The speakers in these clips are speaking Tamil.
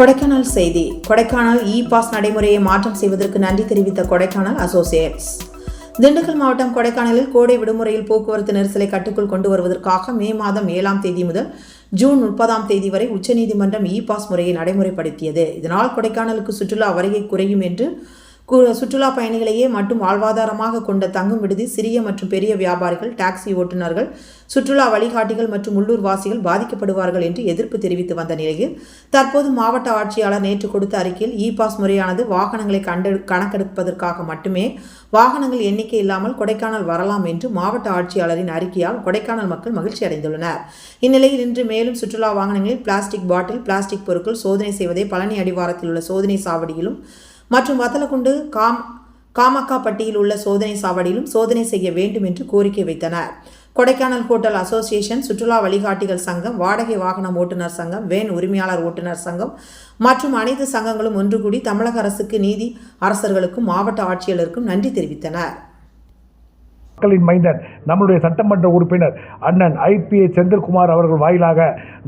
கொடைக்கானல் செய்தி. கொடைக்கானல் இ பாஸ் நடைமுறையை மாற்றம் செய்வதற்கு நன்றி தெரிவித்த கொடைக்கானல் அசோசியேட்ஸ். திண்டுக்கல் மாவட்டம் கொடைக்கானலில் கோடை விடுமுறையில் போக்குவரத்து நெரிசலை கட்டுக்குள் கொண்டு வருவதற்காக மே மாதம் ஏழாம் தேதி முதல் ஜூன் முப்பதாம் தேதி வரை உச்சநீதிமன்றம் இ பாஸ் முறையை நடைமுறைப்படுத்தியது. இதனால் கொடைக்கானலுக்கு சுற்றுலா வருகை குறையும் என்று சுற்றுலா பயணிகளையே மட்டும் வாழ்வாதாரமாக கொண்ட தங்கும் விடுதி சிறிய மற்றும் பெரிய வியாபாரிகள் டாக்ஸி ஓட்டுநர்கள் சுற்றுலா வழிகாட்டிகள் மற்றும் உள்ளூர் வாசிகள் பாதிக்கப்படுவார்கள் என்று எதிர்ப்பு தெரிவித்து வந்த நிலையில் தற்போது மாவட்ட ஆட்சியாளர் நேற்று கொடுத்த அறிக்கையில் e இ பாஸ் முறையானது வாகனங்களை கண்டு கணக்கெடுப்பதற்காக மட்டுமே வாகனங்கள் எண்ணிக்கை இல்லாமல் கொடைக்கானல் வரலாம் என்று மாவட்ட ஆட்சியாளரின் அறிக்கையால் கொடைக்கானல் மக்கள் மகிழ்ச்சி அடைந்துள்ளனர். இந்நிலையில் இன்று மேலும் சுற்றுலா வாகனங்களில் பிளாஸ்டிக் பாட்டில் பிளாஸ்டிக் பொருட்கள் சோதனை செய்வதை பழனி அடிவாரத்தில் உள்ள சோதனை சாவடியிலும் மற்றும் வத்தலக்குண்டு காம் காமக்காப்பட்டியில் உள்ள சோதனை சாவடியிலும் சோதனை செய்ய வேண்டும் என்று கோரிக்கை வைத்தனர். கொடைக்கானல் ஹோட்டல் அசோசியேஷன் சுற்றுலா வழிகாட்டிகள் சங்கம் வாடகை வாகனம் ஓட்டுநர் சங்கம் வேன் உரிமையாளர் ஓட்டுநர் சங்கம் மற்றும் அனைத்து சங்கங்களும் ஒன்று கூடி தமிழக அரசுக்கு நீதி அரசர்களுக்கும் மாவட்ட ஆட்சியாளருக்கும் நன்றி தெரிவித்தனர். மக்களின் மைந்தன் நம்முடைய சட்டமன்ற உறுப்பினர் அண்ணன் ஐபிஏ செந்தில்குமார் அவர்கள் வாயிலாக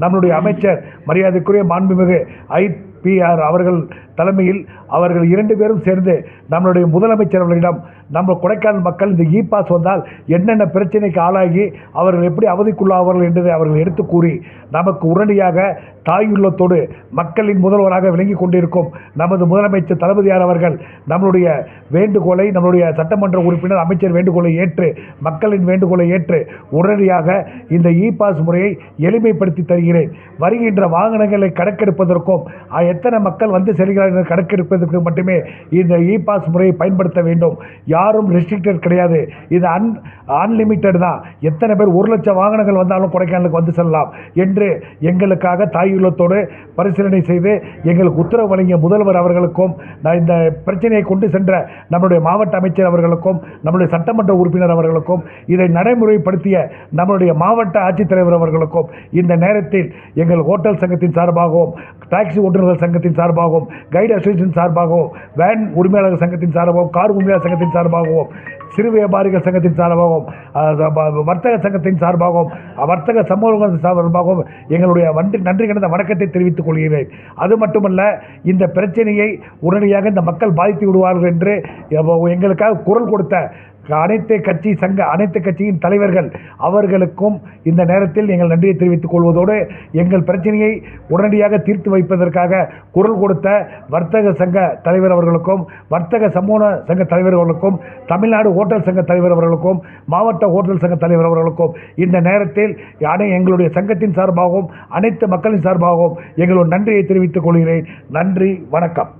நம்முடைய அமைச்சர் மரியாதைக்குரிய மாண்புமிகு ஐபிஆர் அவர்கள் தலைமையில் அவர்கள் இரண்டு பேரும் சேர்ந்து நம்மளுடைய முதலமைச்சர் அவர்களிடம் நம்ம கொடைக்கானல் மக்கள் இந்த இ பாஸ் வந்தால் என்னென்ன பிரச்சனைக்கு ஆளாகி அவர்கள் எப்படி அவதிக்குள்ளாவார்கள் என்பதை அவர்கள் எடுத்து கூறி நமக்கு உடனடியாக தாயுள்ளத்தோடு மக்களின் முதல்வராக விளங்கி கொண்டிருக்கும் நமது முதலமைச்சர் தளபதியார் அவர்கள் நம்மளுடைய வேண்டுகோளை நம்மளுடைய சட்டமன்ற உறுப்பினர் அமைச்சர் வேண்டுகோளை ஏற்று மக்களின் வேண்டுகோளை ஏற்று உடனடியாக இந்த இ பாஸ் முறையை எளிமைப்படுத்தி தருகிறேன். வருகின்ற வாகனங்களை கணக்கெடுப்பதற்கும் எத்தனை மக்கள் வந்து செல்கிறார்கள் கணக்கெடுப்பதற்கு மட்டுமே இந்த இ பாஸ் முறையை பயன்படுத்த வேண்டும். யாரும் ரெஸ்ட்ரிக்டட் கிடையாது. இது அன் அன்லிமிட்டட் தான். எத்தனை பேர் ஒரு லட்சம் வாகனங்கள் வந்தாலும் கொடைக்கானலுக்கு வந்து செல்லலாம் என்று எங்களுக்காக தாயுள்ளத்தோடு பரிசீலனை செய்து எங்களுக்கு உத்தரவு வழங்கிய முதல்வர் அவர்களுக்கும் நான் இந்த பிரச்சனையை கொண்டு சென்ற நம்முடைய மாவட்ட அமைச்சர் அவர்களுக்கும் நம்முடைய சட்டமன்ற உறுப்பினர் அவர்களுக்கும் இதை நடைமுறைப்படுத்திய நம்மளுடைய மாவட்ட ஆட்சித்தலைவர் அவர்களுக்கும் இந்த நேரத்தில் எங்கள் ஹோட்டல் சங்கத்தின் சார்பாகவும் டாக்ஸி ஓட்டுநர்கள் சங்கத்தின் சார்பாகவும் கைடு அசோசியேஷன் சார்பாகவும் வேன் உரிமையாளர் சங்கத்தின் சார்பாகவும் கார் உரிமையாளர் சங்கத்தின் சார்பாகவும் சிறு வியாபாரிகள் சங்கத்தின் சார்பாகவும் வர்த்தக சங்கத்தின் சார்பாகவும் வர்த்தக சமூகத்தின் சார்பாகவும் எங்களுடைய வண்டி நன்றி கிடந்த வணக்கத்தை தெரிவித்துக் கொள்கிறேன். அது மட்டுமல்ல இந்த பிரச்சனையை உடனடியாக இந்த மக்கள் பாதித்து விடுவார்கள் என்று எங்களுக்காக குரல் கொடுத்த அனைத்து கட்சி சங்க அனைத்து கட்சியின் தலைவர்கள் அவர்களுக்கும் இந்த நேரத்தில் எங்கள் நன்றியை தெரிவித்துக் கொள்வதோடு எங்கள் பிரச்சனையை உடனடியாக தீர்த்து வைப்பதற்காக குரல் கொடுத்த வர்த்தக சங்க தலைவர் அவர்களுக்கும் வர்த்தக சமூக சங்க தலைவர்களுக்கும் தமிழ்நாடு ஹோட்டல் சங்க தலைவர் அவர்களுக்கும் மாவட்ட ஹோட்டல் சங்க தலைவர் அவர்களுக்கும் இந்த நேரத்தில் அனை எங்களுடைய சங்கத்தின் சார்பாகவும் அனைத்து மக்களின் சார்பாகவும் எங்களுடைய நன்றியை தெரிவித்துக் கொள்கிறேன். நன்றி வணக்கம்.